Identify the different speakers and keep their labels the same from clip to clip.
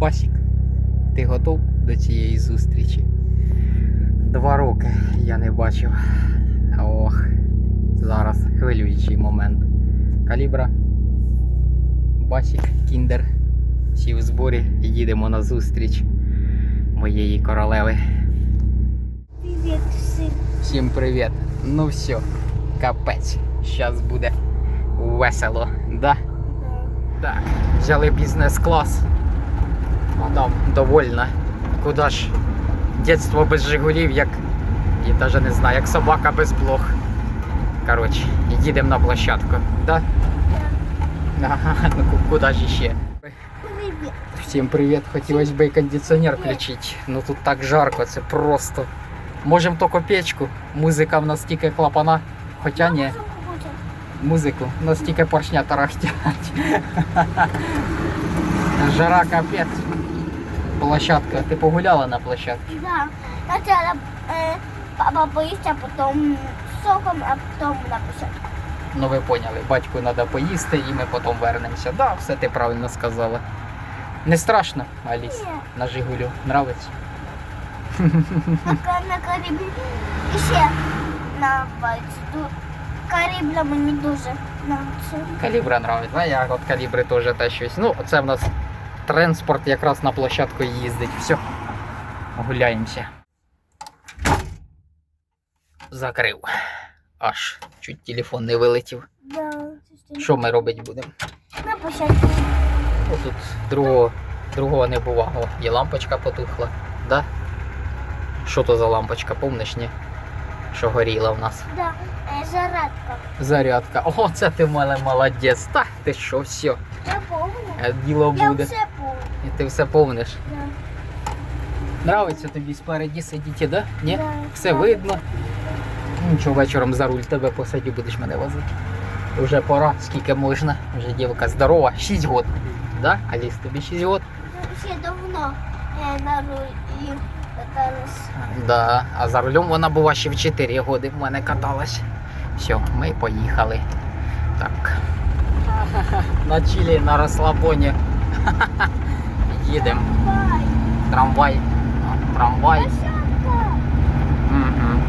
Speaker 1: Басік, ти готов до цієї зустрічі? Два роки я не бачив. Ох, зараз хвилюючий момент. Калібра, Басік, Кіндер. Всі в зборі і їдемо на зустріч моєї королеви.
Speaker 2: Привет всем.
Speaker 1: Всім привіт. Ну все, капець. Щас буде весело, да? Так, взяли бізнес-клас. Мадам довольна. Куда ж? Дєтство без Жигулів, як. Я навіть не знаю, як собака без блох. Коротше, їдемо на площадку, да? Ага, ну ку- куди ж іще?
Speaker 2: Привет.
Speaker 1: Всім привіт. Хотілося б і кондиціонер включити. Ну тут так жарко, це просто. Можемо тільки печку. Музика в нас тільки клапана. Хоча ні, музику. У нас тільки поршня тарахтять. Жара капець. Площадка. Ти погуляла на площадці?
Speaker 2: Да. Сначала э, папа поесть, а потом соком, а потом на площадку.
Speaker 1: Ну ви поняли, батьку треба поїсти і ми потім вернемося. Да, все ти правильно сказала. Не страшно, Аліс,
Speaker 2: Ні.
Speaker 1: на Жигулю. Нравиться?
Speaker 2: На, ка- на Карибі і ще на пальці. Ду- мені дуже нравиться.
Speaker 1: Калібра нравиться, а я от калібри теж те щось. Ну, це в нас транспорт якраз на площадку їздить. Все, гуляємося. Закрив. Аж чуть телефон не вилетів.
Speaker 2: Да,
Speaker 1: Що ми робити будемо?
Speaker 2: На площадку.
Speaker 1: О, тут другого, другого не бувало. Є лампочка потухла, да? Що то за лампочка, помниш, ні? Що горіла в нас?
Speaker 2: Да. Е, зарядка.
Speaker 1: Зарядка. О, це ти мене молодець. Так, ти що, все,
Speaker 2: Я помню.
Speaker 1: е, діло
Speaker 2: Я
Speaker 1: буде.
Speaker 2: все помню.
Speaker 1: І ти все помниш.
Speaker 2: Да.
Speaker 1: Нравиться тобі спереді сидіти, да? Ні?
Speaker 2: Да.
Speaker 1: Все видно. Нічого, вечором за руль тебе посадю, будеш мене возити. Вже пора, скільки можна. Вже дівка здорова, 6 год. Да? Аліс, тобі 6 год?
Speaker 2: Ще давно е, на рулі каталась.
Speaker 1: Да. А за рулем вона була ще в 4 роки в мене каталась. Все, ми поїхали. Так. На чилі, на розслабоні. Їдемо. Трамвай. Трамвай. Угу.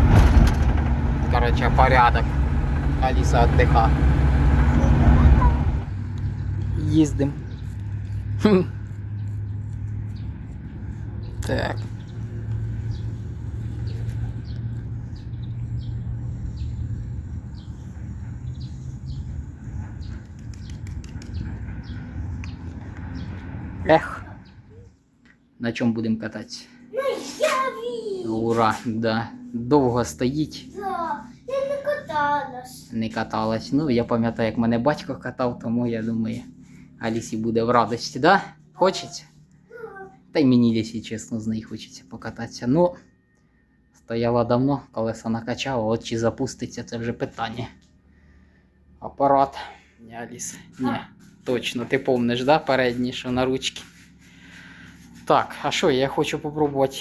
Speaker 1: Короче, порядок. Алиса отдыха. Їздим. Так. Ех. На чому будемо кататися?
Speaker 2: Ну, я вірю.
Speaker 1: Ура, да. Довго стоїть,
Speaker 2: Да. Я не каталась.
Speaker 1: не каталась. Ну, я пам'ятаю, як мене батько катав, тому я думаю, Алісі буде в радості, да? Хочеться? Та й мені, якщо чесно, з нею хочеться покататися. Ну, стояла давно, колеса накачала, от чи запуститься, це вже питання. Апарат. Ні, Аліс, ні. Точно, ти помниш, да, передній, що на ручки. Так, а що, я хочу попробувати.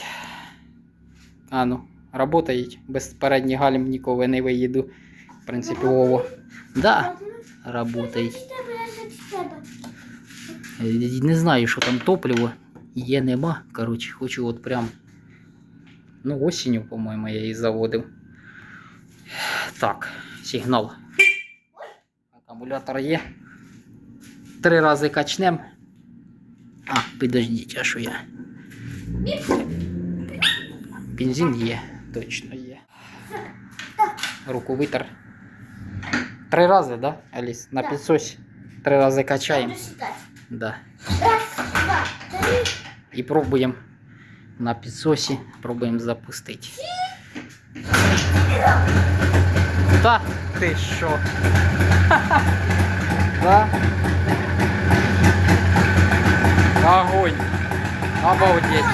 Speaker 1: А ну, работають. Без передніх гальм ніколи не виїду. Принципово. Да. Е, Не знаю, що там топливо. Є, нема. Коротше, хочу от прям. Ну, осінню, по-моєму, я її заводив. Так, сигнал. Акумулятор є. Три рази качнем. А, підождіть, а що я? Бензин є, точно є. Руку витер. Три рази, да, Аліс? На
Speaker 2: Да.
Speaker 1: підсосі. Три рази качаємо.
Speaker 2: Буду считать.
Speaker 1: Да.
Speaker 2: Раз, два, три.
Speaker 1: І пробуємо на підсосі, пробуємо запустити. Та ти що? Да? Огонь! Обалдеть!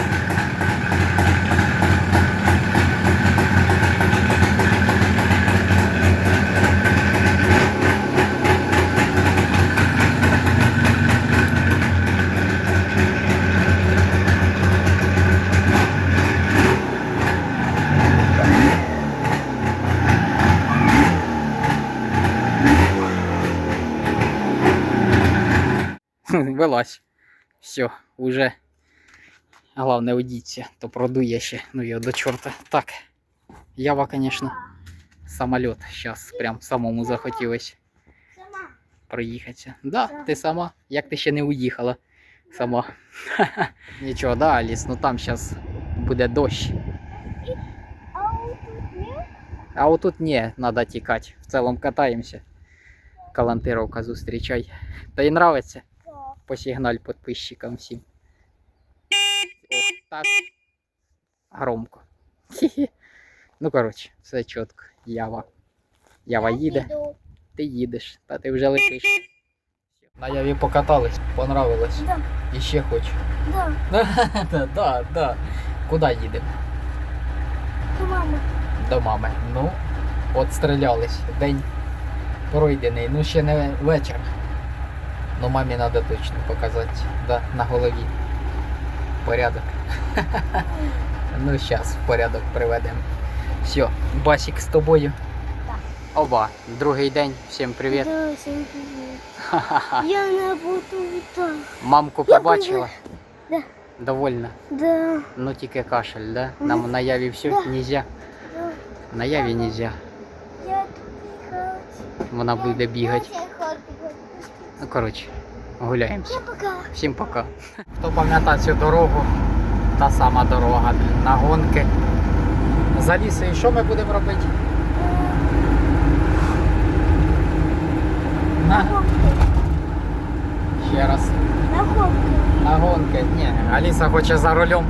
Speaker 1: Вилазь. Все, уже Головне, одіться, то продує ще. Ну його до чорта. Так. Ява, звісно, самоліт. Зараз прям самому захотілось
Speaker 2: Сама.
Speaker 1: проїхатися. Да, ти сама. Як ти ще не уїхала сама. Нічого, да, Аліс, ну там зараз буде дощ.
Speaker 2: А вот тут нет?
Speaker 1: А отут ні, треба тікати. В цілому катаємося. Калантировка зустрічай. Та й нравиться.
Speaker 2: Да.
Speaker 1: Посигналь підписчикам всім. Так. Громко. Ну, коротше, все чітко. Ява. Ява їде, ти їдеш, та ти вже летиш. На яві покатались, понравилось.
Speaker 2: Да,
Speaker 1: І ще хочу.
Speaker 2: да.
Speaker 1: да, да, да. Куди їдемо?
Speaker 2: До мами.
Speaker 1: До мами. Ну, от стрілялись. День пройдений. Ну, ще не вечір. Ну, мамі треба точно показати. Да, на голові. Порядок. Ну, зараз в порядок приведемо. Все, Басік з тобою. Оба. Другий день. Всім привіт.
Speaker 2: Да, всем привет. Я не буду так.
Speaker 1: Мамку побачила?
Speaker 2: Да.
Speaker 1: Довольна.
Speaker 2: Да,
Speaker 1: Ну тільки кашель, да? Нам на яві все
Speaker 2: Да.
Speaker 1: нельзя.
Speaker 2: да.
Speaker 1: На яві нельзя.
Speaker 2: Я.
Speaker 1: Вона буде бігати.
Speaker 2: Бігати.
Speaker 1: Ну, коротше, гуляємося. Всім пока. Хто пам'ятає цю дорогу, та сама дорога на гонки. За лісою що ми будемо робити? На, ще раз.
Speaker 2: На гонки.
Speaker 1: На гонки. Ні, Аліса хоче за рулем.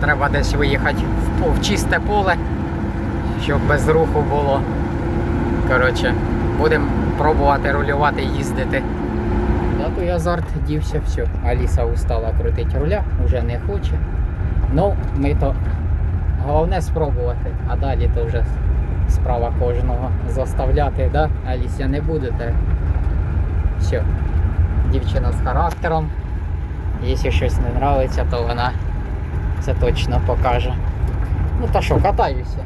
Speaker 1: Треба десь виїхати в, в чисте поле, щоб без руху було. Коротше, будемо пробувати рулювати, їздити. Той азарт дівся, все. Аліса устала крутити руля, вже не хоче. Ну, ми то головне спробувати, а далі то вже справа кожного заставляти, да? Аліся не будете. Все. Дівчина з характером. Якщо щось не нравиться, то вона це точно покаже. Ну та що, катаюся.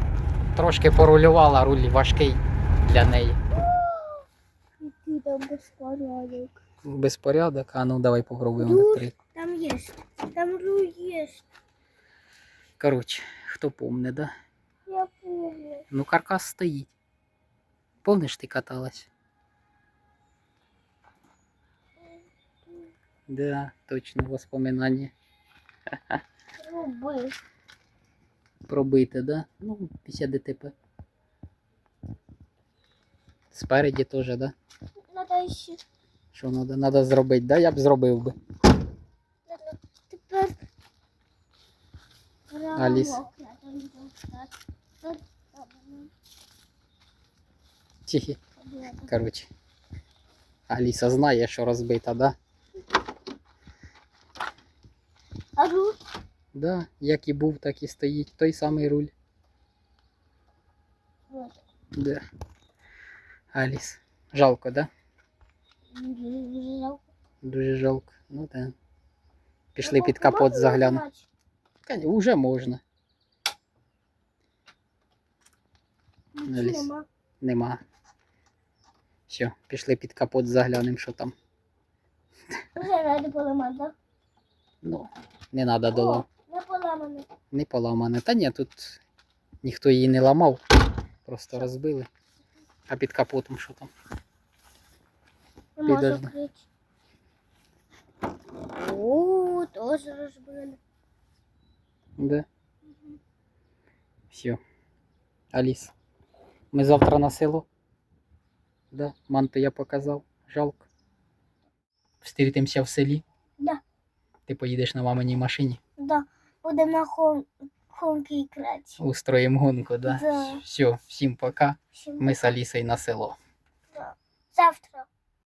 Speaker 1: Трошки порулювала, руль важкий для неї.
Speaker 2: І там безпорядок.
Speaker 1: Безпорядок, а ну давай попробуємо три.
Speaker 2: Там є. Там є.
Speaker 1: Коротше, хто помне, да?
Speaker 2: Я помню.
Speaker 1: Ну каркас стоїть. Помниш, ти каталась? Да, точно воспоминання.
Speaker 2: Труби.
Speaker 1: Пробити, да? Ну, після ДТП. Спереді теж, да?
Speaker 2: Надо ще.
Speaker 1: Що треба? Надо зробити, да? Я б зробив би.
Speaker 2: Тепер.
Speaker 1: Аліс. Тихі.
Speaker 2: от.
Speaker 1: Коротше. Аліса знає, що розбита, да?
Speaker 2: А руль?
Speaker 1: Да, як і був, так і стоїть. Той самий руль.
Speaker 2: Вот.
Speaker 1: Да. Аліс. Жалко, да?
Speaker 2: Дуже жалко.
Speaker 1: Дуже жалко. Ну так. Пішли
Speaker 2: Ну,
Speaker 1: під капот заглянути. Уже можна.
Speaker 2: Ключі нема.
Speaker 1: Нема. Все, пішли під капот заглянемо, що там.
Speaker 2: Вже ради поламати, так?
Speaker 1: Ну, не треба доло.
Speaker 2: Не поламане.
Speaker 1: Не поламане. Та ні, тут ніхто її не ламав. Просто розбили. А під капотом що там?
Speaker 2: Не можу. О, теж розбили.
Speaker 1: Да. Все. Аліс. Ми завтра на село. Да, манту я показав. Жалко. Встрітимося в селі.
Speaker 2: Да.
Speaker 1: Ти поїдеш на маминій машині.
Speaker 2: Да. Будемо на хон... хонки грати.
Speaker 1: Устроїмо гонку, да?
Speaker 2: Да.
Speaker 1: Все, всім пока.
Speaker 2: Всім
Speaker 1: Ми з Алісою на село.
Speaker 2: да. Завтра.